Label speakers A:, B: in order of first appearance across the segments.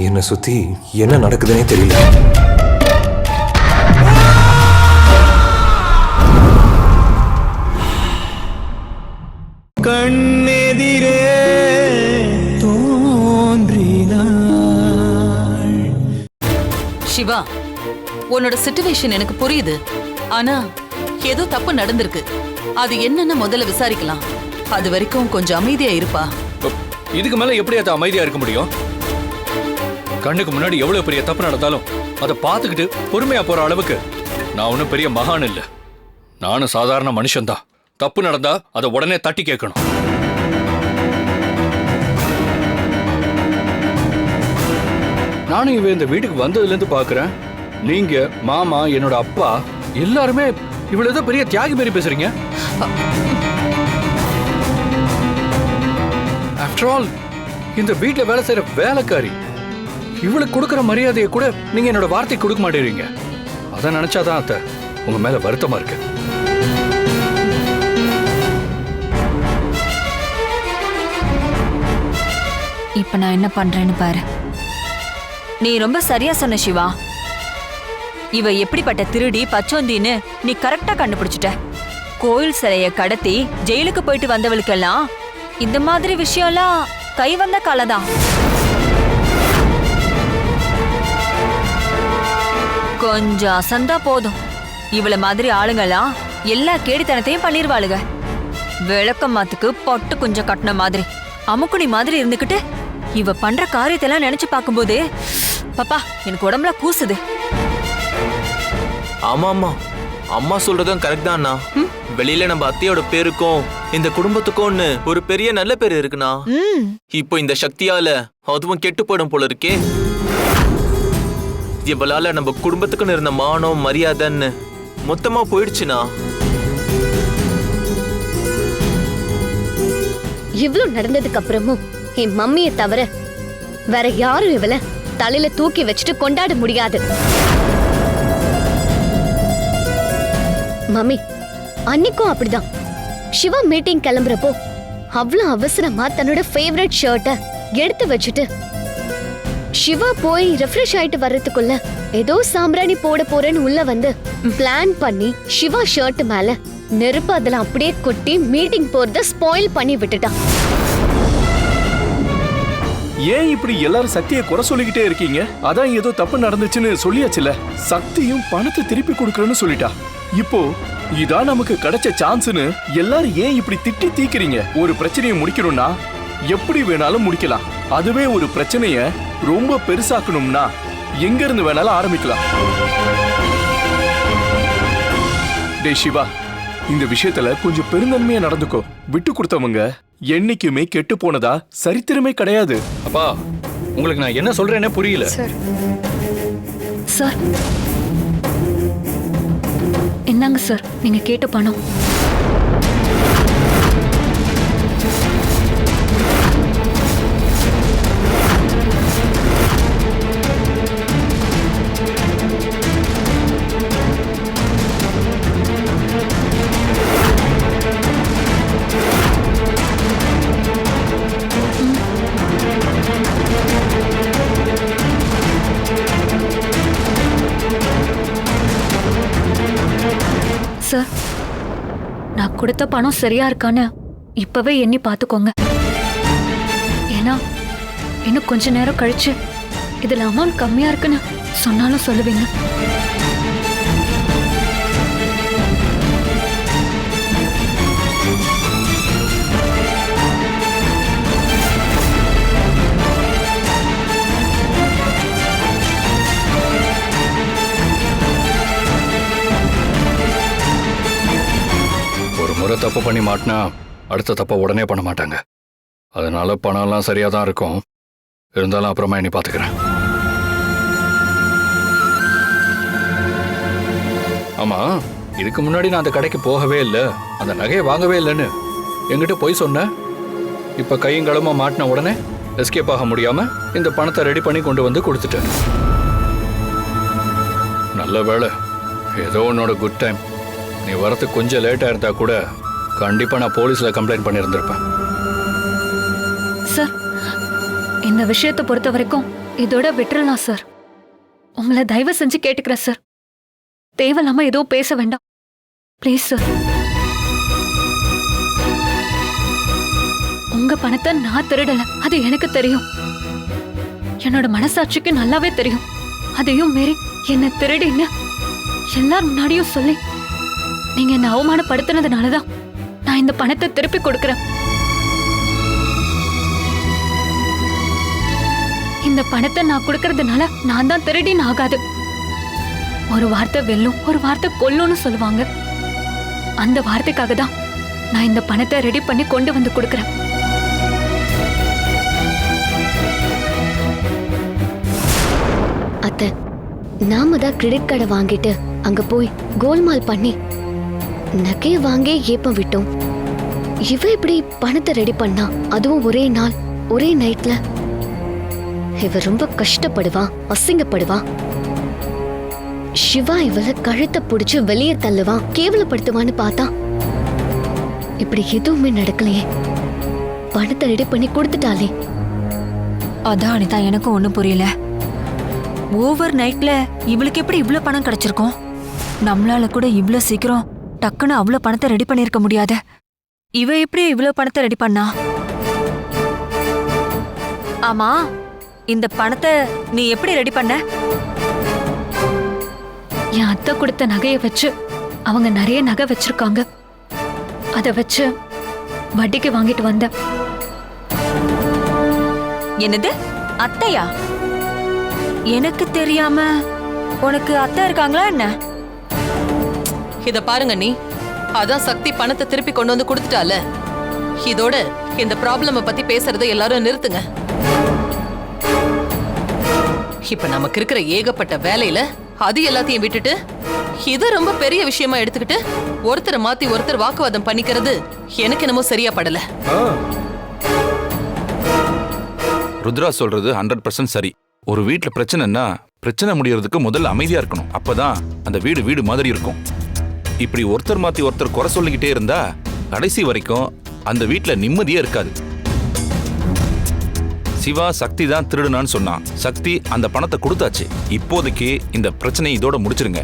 A: என்னை சுத்தி என்ன நடக்குதுன்னே தெரியல.
B: கண்ணெதிரே தோன்றினாள்.
C: சிவா உன்னோட சிச்சுவேஷன் எனக்கு புரியுது. ஆனா ஏதோ தப்பு நடந்திருக்கு. அது என்னன்னு முதல்ல விசாரிக்கலாம். அது வரைக்கும் கொஞ்சம் அமைதியா இருப்பா.
D: இதுக்கு மேல எப்படி அதை அமைதியா இருக்க முடியும்? கண்ணுக்கு முன்னாடி எவ்வளவு பெரிய தப்பு நடந்தாலும் அதை பார்த்துக்கிட்டு பொறுமையா போற அளவுக்கு நான் ஒன்றும் பெரிய மகான் இல்ல. நானும் சாதாரண மனுஷன்தான். தப்பு நடந்தா அதை உடனே தட்டி கேட்கணும். நானும் இவ இந்த வீட்டுக்கு வந்ததுல இருந்து பாக்குறேன் நீங்க மாமா என்னோட அப்பா எல்லாருமே இவ்வளவு ஏதோ பெரிய தியாகி மாரி பேசுறீங்க. ஆஃப்டர் ஆல் இந்த வீட்டில் வேலை செய்யற வேலைக்காரி இவளுக்கு கொடுக்குற மரியாதையை கூட நீங்க என்னோட வார்த்தை கொடுக்க மாட்டேறீங்க. அதை நினைச்சாதான் அத்தை உங்க மேல வருத்தமா இருக்கு.
E: இப்ப நான் என்ன பண்றேன்னு பாரு. நீ ரொம்ப சரியா சொன்ன சிவா. இவ எப்படிப்பட்ட திருடி பச்சோந்தின்னு நீ கரெக்டா கண்டுபிடிச்சிட்ட. கோயில் சிலைய கடத்தி ஜெயிலுக்கு போயிட்டு வந்தவளுக்கெல்லாம் இந்த மாதிரி விஷயம்லாம் கை வந்த காலதான் கொஞ்சம் அசந்தா போதும். இவள மாதிரி ஆளுங்கெல்லாம் எல்லா கேடித்தனத்தையும் பண்ணிருவாளுங்க. விளக்கம் மாத்துக்கு பொட்டு கொஞ்சம் கட்டின மாதிரி அமுக்குனி மாதிரி இருந்துகிட்டு இவ பண்ற காரியத்தெல்லாம் நினைச்சு பார்க்கும்போது பாப்பா எனக்கு உடம்புல கூசுது.
F: ஆமா ஆமா. அம்மா சொல்றதும் கரெக்ட் தான் அண்ணா. வெளியில நம்ம அத்தையோட பேருக்கும் இந்த குடும்பத்துக்கும்னு ஒரு பெரிய நல்ல பேர் இருக்குண்ணா. இப்போ இந்த சக்தியால அதுவும் கெட்டு போயிடும் போல இருக்கே. இவளால நம்ம குடும்பத்துக்குன்னு இருந்த மானம் மரியாதைன்னு மொத்தமா போயிடுச்சுனா
G: இவ்ளோ நடந்ததுக்கு அப்புறமும் என் மம்மிய தவிர வேற யாரும் இவள தலையில தூக்கி வச்சுட்டு கொண்டாட முடியாது. மம்மி அன்னைக்கும் அப்படிதான். சிவா மீட்டிங் கிளம்புறப்போ அவ்வளவு அவசரமா தன்னோட ஃபேவரட் ஷர்ட்டை எடுத்து வச்சுட்டு சிவா போய் ரெஃப்ரெஷ் ஆயிட்டு வர்றதுக்குள்ள ஏதோ சாம்பிராணி போட போறேன்னு உள்ள வந்து பிளான் பண்ணி சிவா ஷர்ட் மேல நெருப்பு அதுல அப்படியே கொட்டி மீட்டிங் போறத ஸ்பாயில் பண்ணி விட்டுட்டான்
H: ஏன் இப்படி எல்லாரும் சக்தியை குறை சொல்லிக்கிட்டே இருக்கீங்க? அதான் ஏதோ தப்பு நடந்துச்சுன்னு சொல்லியாச்சுல. சக்தியும் பணத்தை திருப்பி கொடுக்கறேன்னு சொல்லிட்டா. இப்போ இதான் நமக்கு கிடைச்ச சான்ஸ்னு எல்லாரும் ஏன் இப்படி திட்டி தீக்கிறீங்க? ஒரு பிரச்சனையை முடிக்கணும்னா எப்படி வேணாலும் முடிக்கலாம். அதுவே ஒரு பிரச்சனைய ரொம்ப பெருசாக்கணும்னா எங்க இருந்து வேணாலும் ஆரம்பிக்கலாம். டேய் சிவா இந்த விஷயத்துல கொஞ்சம் பெருந்தன்மையா நடந்துக்கோ. விட்டு கொடுத்தவங்க என்னைக்குமே கெட்டு போனதா சரித்திரமே கிடையாது.
D: அப்பா உங்களுக்கு நான் என்ன சொல்றேனே புரியல.
E: சார். என்னங்க சார் நீங்க கேட்ட பணம்? கொடுத்த பணம் சரியா இருக்கான்னு இப்பவே எண்ணி பார்த்துக்கோங்க. ஏன்னா இன்னும் கொஞ்ச நேரம் கழிச்சு இதுல அமௌண்ட் கம்மியா இருக்குன்னு சொன்னாலும் சொல்லுவீங்க.
D: தப்பு பண்ணி மாட்டினா அடுத்த தப்பை உடனே பண்ண மாட்டாங்க. அதனால பணம்லாம் சரியா தான் இருக்கும். இருந்தாலும் அப்புறமா என்னை பார்த்துக்கிறேன். ஆமா இதுக்கு முன்னாடி நான் அந்த கடைக்கு போகவே இல்லை. அந்த நகையை வாங்கவே இல்லைன்னு. என்கிட்ட போய் சொன்ன. இப்ப கையும் களமா மாட்டின உடனே எஸ்கேப் ஆக முடியாம இந்த பணத்தை ரெடி பண்ணி கொண்டு வந்து கொடுத்துட்டேன். நல்ல வேளை. ஏதோ உன்னோட குட் டைம் நீ வரத்துக்கு கொஞ்சம் லேட்டா இருந்தா கூட கண்டிப்பா நான் போலீஸ்ல கம்ப்ளைண்ட் பண்ணியிருந்திருப்பேன்.
E: சார் இந்த விஷயத்தை பொறுத்த வரைக்கும்
B: இதோட விட்டுறலாம் சார். உங்களை தயவு செஞ்சு கேட்டுக்கிறேன் சார். தேவையில்லாம எதுவும் பேச வேண்டாம். Please sir. உங்க பணத்தை நான் திருடல. அது எனக்கு தெரியும். என்னோட மனசாட்சிக்கு நல்லாவே தெரியும். அதையும் மீறி என்ன திருடின்னு எல்லார் முன்னாடியும் சொல்லி நீங்க என்ன அவமானப்படுத்தினதுனாலதான் நான் இந்த பணத்தை திருப்பி கொடுக்கறேன். இந்த பணத்தை நான் கொடுக்கறதுனால நான் தான் திருடின்னு ஆகாது. ஒரு வார்த்தை வெல்லும் ஒரு வார்த்தை கொல்லும்னு சொல்லுவாங்க. அந்த வார்த்தைக்காக தான் நான் இந்த பணத்தை ரெடி பண்ணி கொண்டு வந்து கொடுக்கறேன்.
G: அத்தை நாம தான் கிரெடிட் கார்டை வாங்கிட்டு அங்க போய் கோல்மால் பண்ணி நகையை வாங்கி ஏப்பம் விட்டோம். இவ இப்படி பணத்தை ரெடி பண்ணா? அதுவும் ஒரே நாள் ஒரே நைட்ல இவ ரொம்ப கஷ்டப்படுவா அசிங்கப்படுவா. சிவா இவள கழுத்தை புடிச்சு வெளியே தள்ளுவா கேவலப்படுத்துவான்னு பார்த்தா. இப்படி எதுவுமே நடக்கலையே. பணத்தை ரெடி பண்ணி கொடுத்துட்டாலே
E: அதான் அனிதா எனக்கும் ஒன்றும் புரியல. ஓவர் நைட்ல இவளுக்கு எப்படி இவ்ளோ பணம் கிடைச்சிருக்கும்? நம்மளால கூட இவ்ளோ சீக்கிரம் டக்குன்னு அவ்வளோ பணத்தை ரெடி பண்ணியிருக்க முடியாது. இவ எப்படி இவ்வளோ பணத்தை ரெடி பண்ணா? ஆமா இந்த பணத்தை நீ எப்படி ரெடி பண்ண?
B: என் அத்தை கொடுத்த நகையை வச்சு அவங்க நிறைய நகை வச்சிருக்காங்க. அதை வச்சு வட்டிக்கு வாங்கிட்டு வந்தேன்
E: என்னது? அத்தையா? எனக்கு தெரியாம உனக்கு அத்தை இருக்காங்களா என்ன?
C: இத பாருங்க நீ. அதான் சக்தி பணத்தை திருப்பி கொண்டு வந்து கொடுத்துட்டால. இதோட இந்த ப்ராப்ளம பத்தி பேசுறதை எல்லாரும் நிறுத்துங்க. இப்ப நமக்கு இருக்கிற ஏகப்பட்ட வேலையில அது எல்லாத்தையும் விட்டுட்டு இது ரொம்ப பெரிய விஷயமா எடுத்துக்கிட்டு ஒருத்தரை மாத்தி ஒருத்தர் வாக்குவாதம் பண்ணிக்கிறது எனக்கு என்னமோ சரியா படல.
I: ருத்ரா சொல்றது ஹண்ட்ரட் பர்சன்ட் சரி. ஒரு வீட்ல பிரச்சனைன்னா பிரச்சனை முடியறதுக்கு முதல்ல அமைதியா இருக்கணும். அப்பதான் அந்த வீடு வீடு மாதிரி இருக்கும். இப்படி ஒருத்தர் மாத்தி ஒருத்தர் குறை சொல்லிக்கிட்டே இருந்தா கடைசி வரைக்கும் அந்த வீட்ல நிம்மதியே இருக்காது. சிவா சக்தி தான் திருடுனான்னு சொன்னான். சக்தி அந்த பணத்தை கொடுத்தாச்சு. இப்போதைக்கு இந்த பிரச்சனையை இதோட முடிச்சிருங்க.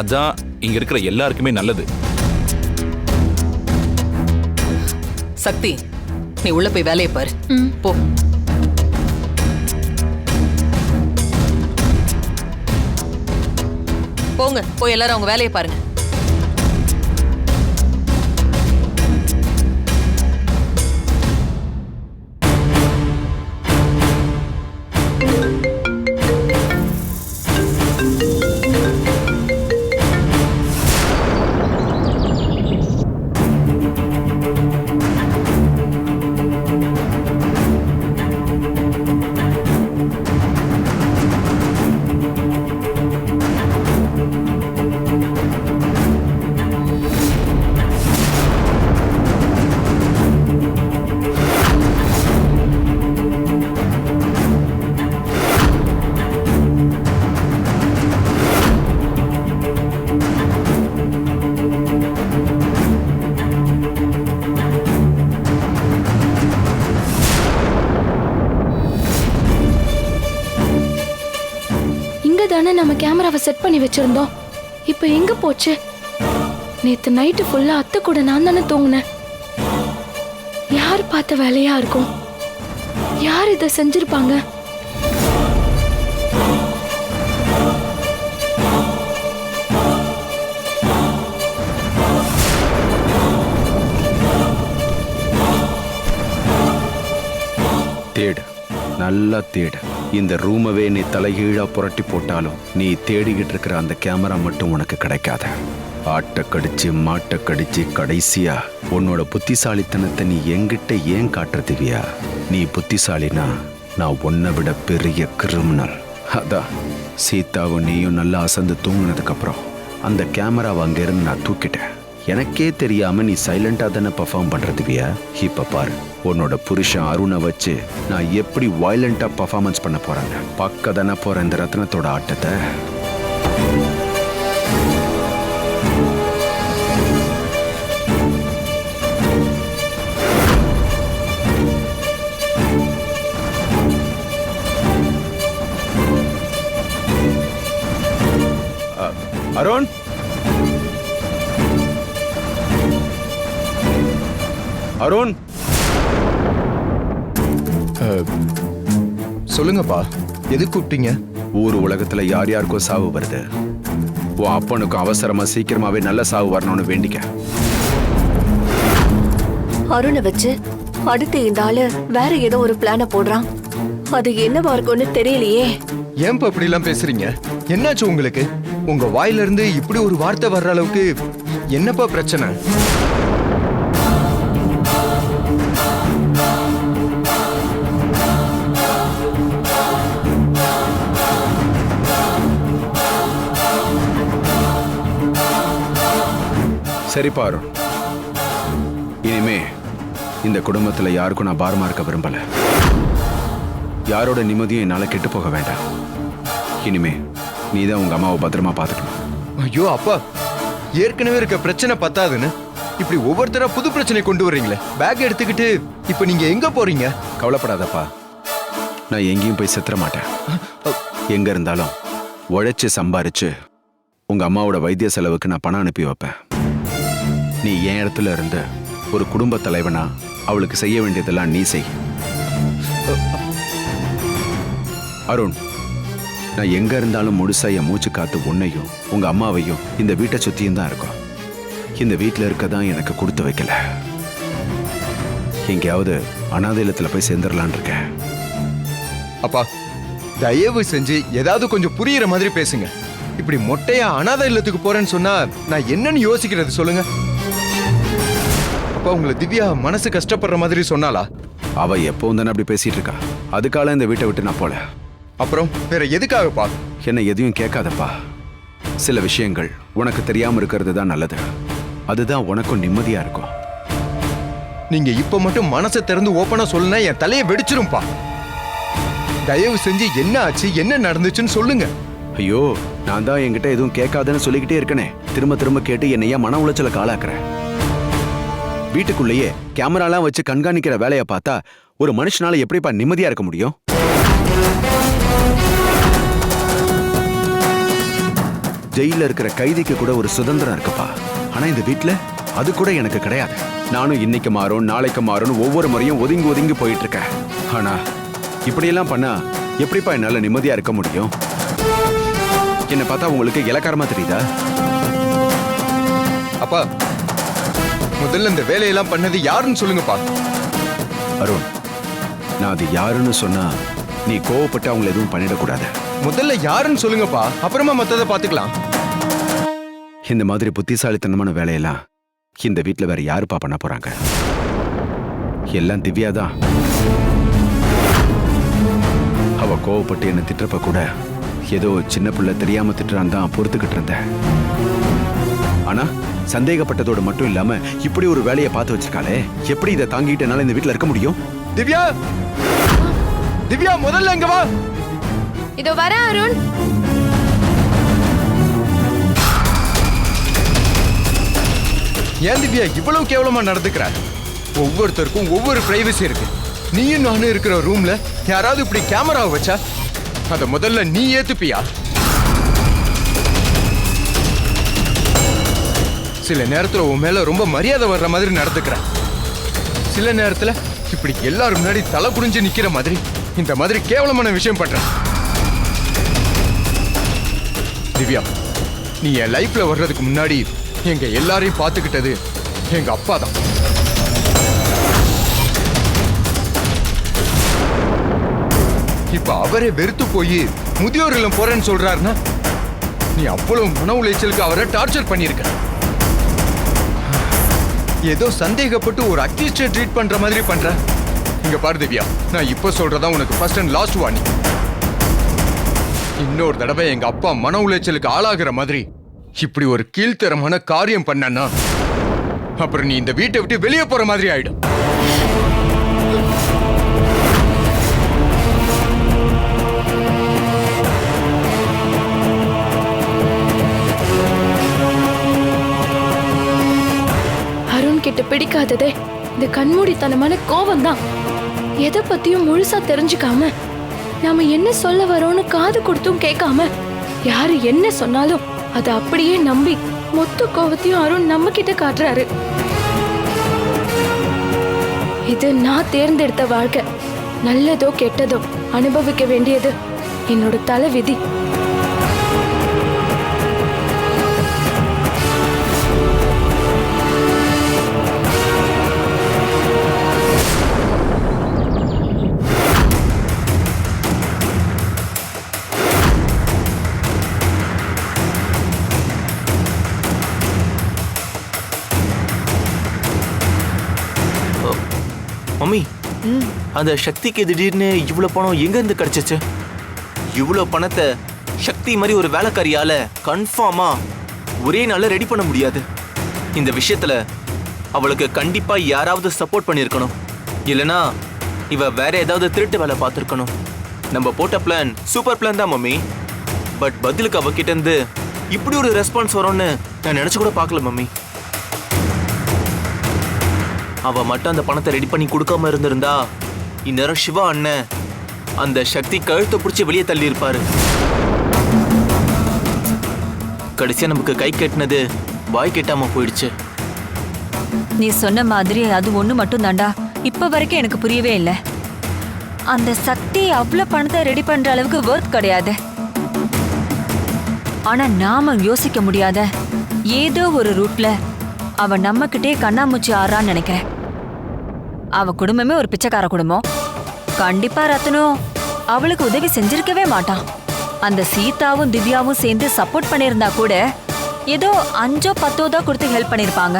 I: அதான் இங்க இருக்கிற எல்லாருக்குமே நல்லது.
C: சக்தி நீ உள்ள போய் வேலையை பாரு. போ. போங்க போய் எல்லாரும் அவங்க வேலையை பாருங்க.
J: கேமராவை செட் பண்ணி வச்சிருந்தோம். இப்போ எங்க போச்சு? நேத்து நைட்டு ஃபுல்லா அத்தை கூட நான் தானே தூங்கினேன். யார் பார்த்த வேலையா இருக்கும்? யார் இதை செஞ்சிருப்பாங்க?
K: தேடு. நல்லா தேடு. இந்த ரூமவே நீ தலைகீழா புரட்டி போட்டாலும் நீ தேடிக்கிட்டு இருக்கிற அந்த கேமரா மட்டும் உனக்கு கிடைக்காத. ஆட்டை கடிச்சு மாட்டை கடிச்சு கடைசியா உன்னோட புத்திசாலித்தனத்தை நீ எங்கிட்ட ஏன் காட்டுறதுவியா? நீ புத்திசாலினா நான் உன்னை விட பெரிய கிரிமினல். அதான் சீதாவும் நீயும் நல்லா அசந்து தூங்கினதுக்கப்புறம் அந்த கேமராவை அங்கிருந்து நான் தூக்கிட்டேன். எனக்கே தெரியாம நீ சைலண்டா தானே பர்ஃபார்ம் பண்ற திவ்யா இப்ப பாரு. உன்னோட புருஷன் அருணை வச்சு நான் எப்படி வயலண்டா பர்ஃபார்மன்ஸ் பண்ண போறேன் பக்க தானே போற இந்த ரத்னத்தோட ஆட்டத்தை. அருண்? அருண்?
L: சொல்லுங்கப்பா எது கூப்பிட்டீங்க?
K: ஊர் உலகத்துல யார் யாருக்கோ சாவு வருது. உன் அப்பனுக்கும் அவசரமா சீக்கிரமாவே நல்ல சாவு வரணும்னு வேண்டிக்க.
J: அருணை வச்சு அடுத்து இந்த ஆளு வேற ஏதோ ஒரு பிளான போடுறான். அது என்னவா இருக்கும்னு தெரியலையே.
L: ஏன்பா இப்படி எல்லாம் பேசுறீங்க? என்னாச்சு உங்களுக்கு? உங்க வாயில இருந்து இப்படி ஒரு வார்த்தை வர்ற அளவுக்கு என்னப்பா பிரச்சனை?
K: சரிப்பா அருண் இனிமே இந்த குடும்பத்துல யாருக்கும் நான் பாரமா இருக்க விரும்பல. யாரோட நிம்மதியும் என்னால கெட்டு போக வேண்டாம். இனிமே நீதான் உங்க அம்மாவை பத்திரமா பாத்துக்கணும்
L: ஐயோ அப்பா. ஏற்கனவே இருக்க பிரச்சனை பத்தாதுன்னு இப்படி ஒவ்வொருத்தரா புது பிரச்சனை கொண்டு வர்றீங்களே. பேக் எடுத்துக்கிட்டு இப்ப நீங்க எங்க போறீங்க?
K: கவலைப்படாதப்பா. நான் எங்கேயும் போய் செத்துற மாட்டேன். எங்க இருந்தாலும் உழைச்சு சம்பாரிச்சு உங்க அம்மாவோட வைத்திய செலவுக்கு நான் பணம் அனுப்பி வைப்பேன். நீ என் இடத்துல இருந்து ஒரு குடும்ப தலைவனா அவளுக்கு செய்ய வேண்டியதெல்லாம் நீ செய். அருண் நான் எங்க இருந்தாலும் முழுசா என் மூச்சு காத்து உன்னையும் உங்க அம்மாவையும் இந்த வீட்டை சுத்தியும் தான் இருக்கும். இந்த வீட்டில் இருக்க தான் எனக்கு கொடுத்து வைக்கல. எங்கேயாவது அனாதை இல்லத்துல போய் சேர்ந்துடலான் இருக்கேன்.
L: அப்பா தயவு செஞ்சு ஏதாவது கொஞ்சம் புரியுற மாதிரி பேசுங்க. இப்படி மொட்டையா அனாதை இல்லத்துக்கு போறேன்னு சொன்னா நான் என்னன்னு யோசிக்கிறது சொல்லுங்க. அப்பா உங்களை திவ்யா மனசு கஷ்டப்படுற மாதிரி சொன்னாளா?
K: அவ எப்பவும் தானே அப்படி பேசிட்டு இருக்கா. அதுக்கால இந்த வீட்டை விட்டு நான் போல.
L: அப்புறம் வேற எதுக்காகப்பா?
K: என்ன எதையும் கேட்காதப்பா. சில விஷயங்கள் உனக்கு தெரியாம இருக்கிறது தான் நல்லது. அதுதான் உனக்கும் நிம்மதியா இருக்கும்.
L: நீங்க இப்ப மட்டும் மனசை திறந்து ஓப்பனா சொல்லுனா என் தலையை வெடிச்சிரும்பா. தயவு செஞ்சு என்ன ஆச்சு என்ன நடந்துச்சுன்னு சொல்லுங்க.
K: ஐயோ நான் தான் என்கிட்ட எதுவும் கேட்காதன்னு சொல்லிக்கிட்டே இருக்கனே. திரும்ப திரும்ப கேட்டு என்னை ஏன் மன உளைச்சல காலாக்குறேன் வீட்டுக்குள்ளேயே கேமராலாம் வச்சு கண்காணிக்கிற வேலையை பார்த்தா ஒரு மனுஷனால எப்படிப்பா நிம்மதியா இருக்க முடியும்? ஜெயில இருக்கிற கைதிக்கு கூட ஒரு சுதந்திரம் இருக்குப்பா. ஆனா இந்த வீட்ல அது கூட எனக்கு கிடையாது. நானும் இன்னைக்கு மாறும் நாளைக்கு மாறும் ஒவ்வொரு முறையும் ஒதுங்கி ஒதுங்கி போயிட்டு இருக்கேன் ஆனா இப்படியெல்லாம் பண்ணா எப்படிப்பா என்னால நிம்மதியா இருக்க முடியும்? என்ன பார்த்தா உங்களுக்கு இலக்காரமா தெரியுதா?
L: அப்பா முதல்ல இந்த வேலையெல்லாம் பண்ணது யாருன்னு சொல்லுங்கப்பா
K: அருண் நான் அது யாருன்னு சொன்னா நீ கோவப்பட்டு அவங்கள எதுவும் பண்ணிடக்கூடாது.
L: முதல்ல யாருன்னு சொல்லுங்கப்பா. அப்புறமா மத்ததை பாத்துக்கலாம்
K: இந்த மாதிரி புத்திசாலித்தனமான வேலையெல்லாம் இந்த வீட்ல வேற யாருப்பா பண்ண போறாங்க? எல்லாம் திவ்யா தான் அவ கோவப்பட்டு என்ன திட்டுறப்ப கூட ஏதோ சின்ன பிள்ளை தெரியாம திட்டுறான் தான் பொறுத்துக்கிட்டு இருந்தேன். ஆனா சந்தேகப்பட்டதோடு மட்டும் இல்லாம இப்படி ஒரு வேலையை பார்த்து வச்சிருக்காளே. எப்படி இதை தாங்கிட்டு என்னால இந்த வீட்ல இருக்க முடியும்?
L: திவ்யா! திவ்யா முதல்ல இங்க வா!
J: இதோ வர அருண்.
L: ஏன் திவ்யா இவ்வளவு கேவலமா நடந்துக்கிற? ஒவ்வொருத்தருக்கும் ஒவ்வொரு பிரைவசி இருக்கு. நீயும் நானும் இருக்கிற ரூம்ல யாராவது இப்படி கேமராவை வச்சா? அத முதல்ல நீ ஏத்துப்பியா? சில நேரத்தில் உன் மேலே ரொம்ப மரியாதை வர்ற மாதிரி நடந்துக்கிறேன். சில நேரத்தில் இப்படி எல்லாரும் முன்னாடி தலை குடிஞ்சு நிக்கிற மாதிரி இந்த மாதிரி கேவலமான விஷயம் பண்ணுறேன் திவ்யா நீ என் லைஃப்ல வர்றதுக்கு முன்னாடி எங்க எல்லாரையும் பார்த்துக்கிட்டது எங்க அப்பா தான். இப்ப அவரே வெறுத்து போய் முதியோர் இல்லம் போறேன்னு சொல்றாருன்னா நீ அவ்வளவு மன உளைச்சலுக்கு அவரை டார்ச்சர் பண்ணியிருக்க. ஏதோ சந்தேகப்பட்டு ஒரு அக்யூஸ்டை ட்ரீட் பண்ற மாதிரி பண்ற. இங்க பாரு திவ்யா நான் இப்ப சொல்றதா உனக்கு ஃபர்ஸ்ட் அண்ட் லாஸ்ட் வார்னிங் இன்னொரு தடவை எங்க அப்பா மன உளைச்சலுக்கு ஆளாகிற மாதிரி இப்படி ஒரு கீழ்த்தரமான காரியம் பண்ணனா அப்புறம் நீ இந்த வீட்டை விட்டு வெளியே போற மாதிரி ஆயிடும்.
J: கிட்ட பிடிக்காததே. இந்த கண்மூடித்தனமான கோவம்தான். எதை பத்தியும் முழுசா தெரிஞ்சுக்காம நாம என்ன சொல்ல வரோம்னு காது கொடுத்தும் கேட்காம யாரு என்ன சொன்னாலும் அதை அப்படியே நம்பி மொத்த கோவத்தையும் அருண் நம்ம கிட்ட காட்டுறாரு. இது நான் தேர்ந்தெடுத்த வாழ்க்கை. நல்லதோ கெட்டதோ அனுபவிக்க வேண்டியது என்னோட தலை
F: அந்த சக்திக்கு திடீர்னு இவ்வளோ பணம் எங்கேருந்து கிடச்சிச்சு? இவ்வளோ பணத்தை சக்தி மாதிரி ஒரு வேலைக்காரியால கன்ஃபார்மா ஒரே நாளில் ரெடி பண்ண முடியாது. இந்த விஷயத்துல அவளுக்கு கண்டிப்பா யாராவது சப்போர்ட் பண்ணியிருக்கணும். இல்லனா இவ வேற ஏதாவது திருட்டு வேலை பார்த்துருக்கணும். நம்ம போட்ட பிளான் சூப்பர் பிளான் தான் மம்மி. பட் பதிலுக்கு அவகிட்ட இருந்து இப்படி ஒரு ரெஸ்பான்ஸ் வரும்னு நான் நினச்சி கூட பார்க்கல மம்மி. அவ மட்டும் அந்த பணத்தை ரெடி பண்ணி கொடுக்காம இருந்திருந்தா இந்நேரம் சிவா அண்ணன் அந்த சக்தி கழுத்தை பிடிச்சி வெளியே தள்ளி இருப்பாரு கடைசியா நமக்கு கை கட்டினது வாய் கெட்டாம போயிடுச்சு.
E: நீ சொன்ன மாதிரி அது ஒண்ணு மட்டும் தாண்டா இப்ப வரைக்கும் எனக்கு புரியவே இல்லை. அந்த சக்தி அவ்வளவு பணத்தை ரெடி பண்ற அளவுக்கு ஒர்த் கிடையாது. ஆனா நாம யோசிக்க முடியாத ஏதோ ஒரு ரூட்ல அவ நம்மகிட்டே கண்ணாமூச்சி ஆறான்னு நினைக்கிறேன். அவ குடும்பமே ஒரு பிச்சைக்கார குடும்பம். கண்டிப்பா ரத்னு அவளுக்கு உதவி செஞ்சிருக்கவே மாட்டான் அந்த சீதாவும் திவ்யாவும் சேர்ந்து சப்போர்ட் பண்ணியிருந்தா கூட ஏதோ அஞ்சோ பத்தோ தான் கொடுத்து ஹெல்ப் பண்ணிருப்பாங்க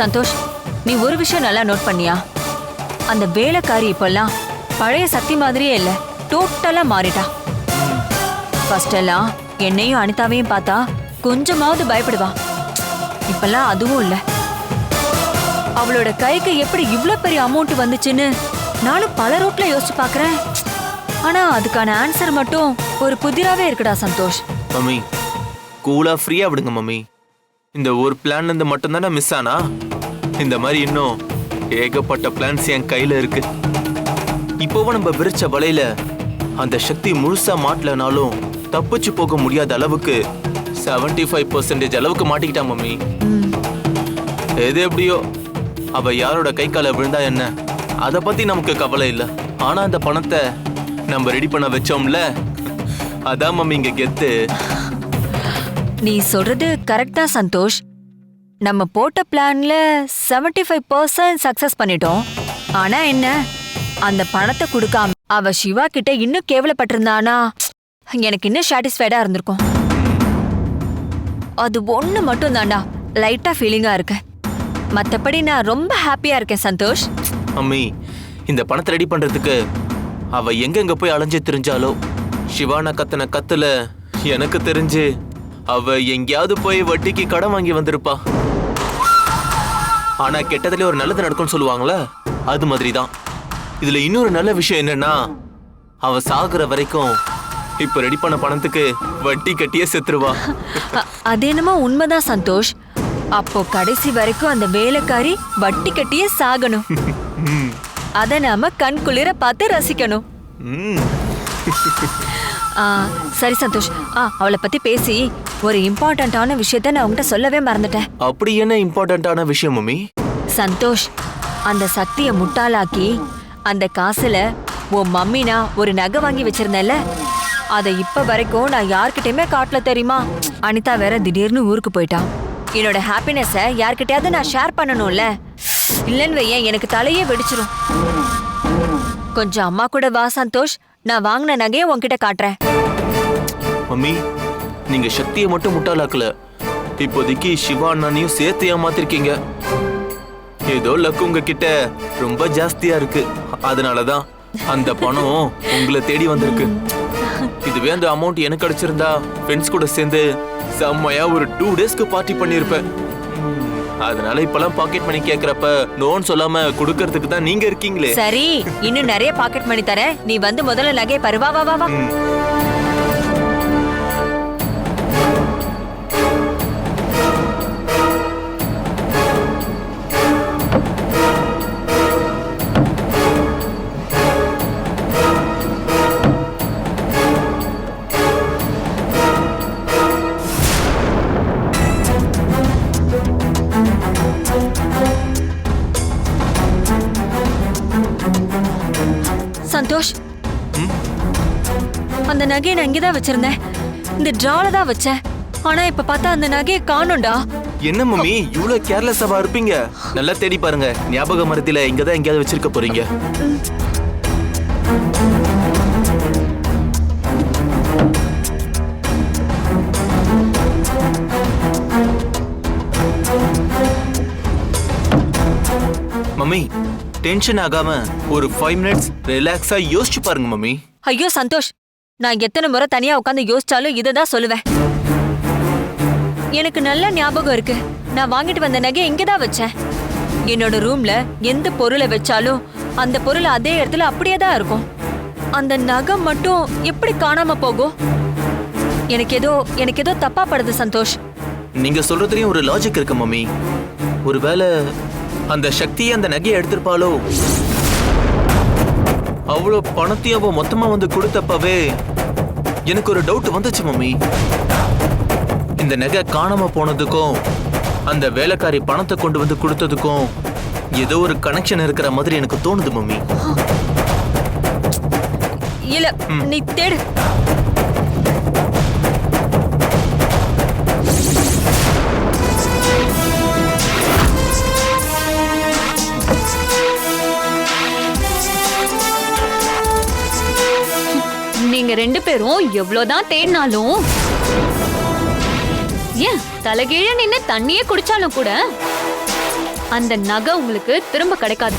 E: சந்தோஷ் நீ ஒரு விஷயம் நல்லா நோட் பண்ணியா? அந்த வேலைக்காரி இப்பெல்லாம் பழைய சக்தி மாதிரியே இல்ல டோட்டலா மாறிட்டா. ஃபர்ஸ்ட் எல்லாம் என்னையும் அனிதாவையும் பார்த்தா கொஞ்சமாவது பயப்படுவா. இப்பெல்லாம் அதுவும் இல்ல. அவளோட கைக்கு எப்படி இவ்ளோ பெரிய அமௌண்ட் வந்துச்சுன்னு நானும் பல ரூட்ல யோசிச்சு பாக்குறேன். ஆனா அதுக்கான ஆன்சர் மட்டும் ஒரு புதிராவே இருக்குடா சந்தோஷ்.
F: மம்மி கூலா ஃப்ரீயா விடுங்க மம்மி. இந்த ஒரு பிளான்ல இருந்து மட்டும் தானே மிஸ் ஆனா? இந்த மாதிரி இன்னும் ஏகப்பட்ட பிளான்ஸ் என் கையில இருக்கு. இப்போவும் நம்ம விரிச்ச வலையில அந்த சக்தி முழுசா மாட்டலனாலும் தப்பிச்சு போக முடியாத அளவுக்கு 75% ஃபைவ் பர்சன்டேஜ் அளவுக்கு மாட்டிக்கிட்டா மம்மி. எது எப்படியோ? அவ யாரோட கை கால விழுந்தா என்ன? அதை பத்தி நமக்கு கவலை இல்லை. ஆனா அந்த பணத்தை நம்ம ரெடி பண்ண வச்சோம்ல? அதான் மம்மி இங்க கெத்து.
E: நீ சொல்றது கரெக்டா சந்தோஷ். நம்ம போட்ட பிளான்ல 75% ஃபைவ் பர்சன்ட் சக்சஸ் பண்ணிட்டோம். ஆனா என்ன? அந்த பணத்தை கொடுக்காம அவ சிவா கிட்ட இன்னும் கேவலப்பட்டிருந்தானா? எனக்கு இன்னும் சாட்டிஸ்ஃபைடா இருந்திருக்கும். அது ஒண்ணு மட்டும் தாண்டா லைட்டா ஃபீலிங்கா இருக்கேன் மத்தபடி நான் ரொம்ப ஹாப்பியா இருக்கேன் சந்தோஷ்.
F: அம்மி இந்த பணத்தை ரெடி பண்றதுக்கு அவ எங்கெங்க போய் அலைஞ்சு தெரிஞ்சாலோ சிவானா கத்தன கத்துல எனக்கு தெரிஞ்சு அவ எங்கேயாவது போய் வட்டிக்கு கடன் வாங்கி வந்திருப்பா. ஆனா கெட்டதுல ஒரு நல்லது நடக்கும்னு சொல்லுவாங்கல்ல அது மாதிரி தான் இதுல இன்னொரு நல்ல விஷயம் என்னன்னா அவ சாகுற வரைக்கும் இப்ப ரெடி பண்ண பணத்துக்கு வட்டி கட்டியே செத்துருவா.
E: அது என்னமோ உண்மைதான் சந்தோஷ். அப்போ கடைசி வரைக்கும் அந்த வேலைக்காரி வட்டி கட்டியே சாகணும். அத நாம கண் குளிர பார்த்து ரசிக்கணும். சரி சந்தோஷ். ஆ அவளை பத்தி பேசி ஒரு இம்பார்ட்டன்டான விஷயத்த நான் உங்ககிட்ட சொல்லவே மறந்துட்டேன்.
F: அப்படி என்ன இம்பார்ட்டன்டான விஷயம் மம்மி?
E: சந்தோஷ் அந்த சக்தியை முட்டாளாக்கி அந்த காசுல உன் மம்மினா ஒரு நகை வாங்கி வச்சிருந்தேன்ல அதை இப்ப வரைக்கும் நான் யார்கிட்டயுமே காட்டல தெரியுமா? அனிதா வேற திடீர்னு ஊருக்கு போயிட்டான் என்னோட ஹாப்பினஸை யார்கிட்டயாவது நான் ஷேர் பண்ணணும்ல? இல்லைன்னு வையேன் எனக்கு தலையே வெடிச்சிரும். கொஞ்சம் அம்மா கூட வா சந்தோஷ். நான் வாங்கின நகையை உன்கிட்ட காட்டுறேன்.
F: மம்மி நீங்க சக்தியை மட்டும் முட்டாளாக்கல. இப்போதைக்கு சிவா அண்ணனையும் சேர்த்து ஏமாத்திருக்கீங்க. ஏதோ லக்கு உங்ககிட்ட ரொம்ப ஜாஸ்தியா இருக்கு. அதனாலதான் அந்த பணம் உங்களை தேடி வந்திருக்கு. இதுவே அந்த அமௌண்ட் எனக்கு கிடைச்சிருந்தா ஃப்ரெண்ட்ஸ் கூட சேர்ந்து செம்மையா ஒரு டூ டேஸ்க்கு பார்ட்டி பண்ணியிருப்பேன் அதனால இப்பெல்லாம் பாக்கெட் மணி கேக்குறப்ப நோன்னு சொல்லாம கொடுக்கறதுக்கு தான் நீங்க இருக்கீங்களே.
E: சரி இன்னும் நிறைய பாக்கெட் மணி தரேன். நீ வந்து முதல்ல நகையை பாரு. வா வா நகையை நான் இங்கதான் வச்சிருந்தேன். இந்த டிரால தான் வச்சேன். ஆனா இப்ப பார்த்தா அந்த நகையை காணோம்டா.
F: என்ன மம்மி இவ்வளவு கேர்லெஸ்ஸாவா இருப்பீங்க நல்லா தேடி பாருங்க. ஞாபக மரத்தில இங்கதான் எங்கேயாவது வச்சிருக்க போறீங்க. மம்மி டென்ஷன் ஆகாம ஒரு ஃபைவ் மினிட்ஸ் ரிலாக்ஸா யோசிச்சு பாருங்க மம்மி.
E: ஐயோ சந்தோஷ். நான் எத்தனை முறை தனியா உட்காந்து யோசிச்சாலும் இதை தான் சொல்லுவேன். எனக்கு நல்ல ஞாபகம் இருக்கு. நான் வாங்கிட்டு வந்த நகையை இங்கே தான் வச்சேன். என்னோட ரூம்ல எந்த பொருளை வச்சாலும் அந்த பொருள் அதே இடத்துல அப்படியே தான் இருக்கும். அந்த நகை மட்டும் எப்படி காணாம போகும்? எனக்கு ஏதோ எனக்கு ஏதோ தப்பா படுது சந்தோஷ்.
F: நீங்க சொல்றதுலயும் ஒரு லாஜிக் இருக்கு மம்மி. ஒருவேளை அந்த சக்தியை அந்த நகையை எடுத்திருப்பாளோ? அவ்வளோ பணத்தையும் அவ மொத்தமா வந்து கொடுத்தப்பவே எனக்கு ஒரு டவுட் வந்துச்சு மம்மி. இந்த நகை காணாம போனதுக்கும் அந்த வேலைக்காரி பணத்தை கொண்டு வந்து கொடுத்ததுக்கும் ஏதோ ஒரு கனெக்ஷன் இருக்கிற மாதிரி எனக்கு தோணுது மம்மி.
E: இல்ல நீ தேடு.
B: நீங்க ரெண்டு பேரும் எவ்வளவுதான் தேடினாலும் ஏன் தலைகீழ நின்னு தண்ணியே குடிச்சாலும் கூட அந்த நகை உங்களுக்கு திரும்ப கிடைக்காது.